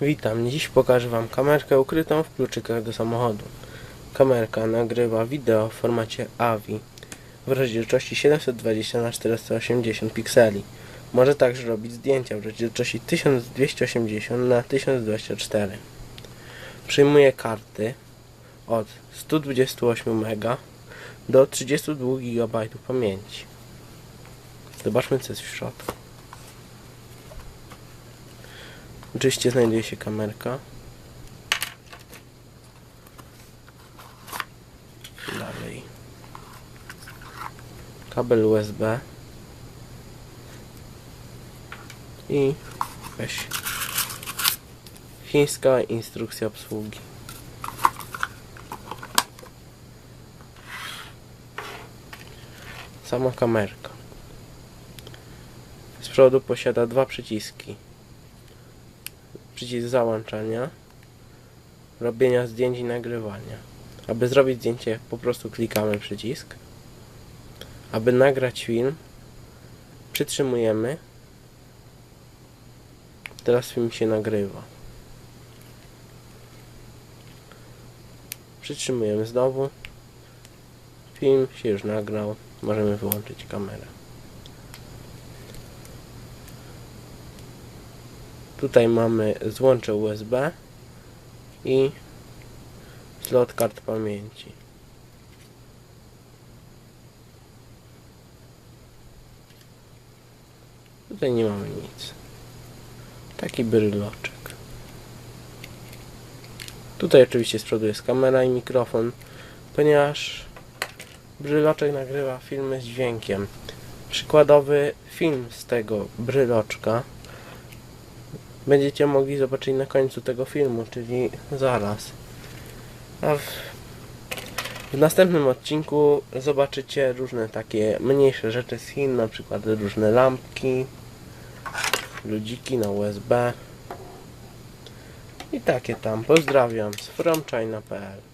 Witam, dziś pokażę Wam kamerkę ukrytą w kluczykach do samochodu. Kamerka nagrywa wideo w formacie AVI w rozdzielczości 720 x 480 pikseli. Może także robić zdjęcia w rozdzielczości 1280 na 1024. Przyjmuje karty od 128 MB do 32 GB pamięci. Zobaczmy co jest w środku. Oczywiście znajduje się kamerka. Dalej. Kabel USB. I weź. Chińska instrukcja obsługi. Sama kamerka. Z przodu posiada dwa przyciski przycisk załączania, robienia zdjęć i nagrywania. Aby zrobić zdjęcie, po prostu klikamy przycisk. Aby nagrać film, przytrzymujemy. Teraz film się nagrywa. Przytrzymujemy znowu. Film się już nagrał. Możemy wyłączyć kamerę. Tutaj mamy złącze USB i slot kart pamięci. Tutaj nie mamy nic. Taki bryloczek. Tutaj oczywiście z przodu jest kamera i mikrofon, ponieważ bryloczek nagrywa filmy z dźwiękiem. Przykładowy film z tego bryloczka będziecie mogli zobaczyć na końcu tego filmu, czyli zaraz. A w, w następnym odcinku zobaczycie różne takie mniejsze rzeczy z Chin, na przykład różne lampki, ludziki na USB i takie tam. Pozdrawiam z fromchina.pl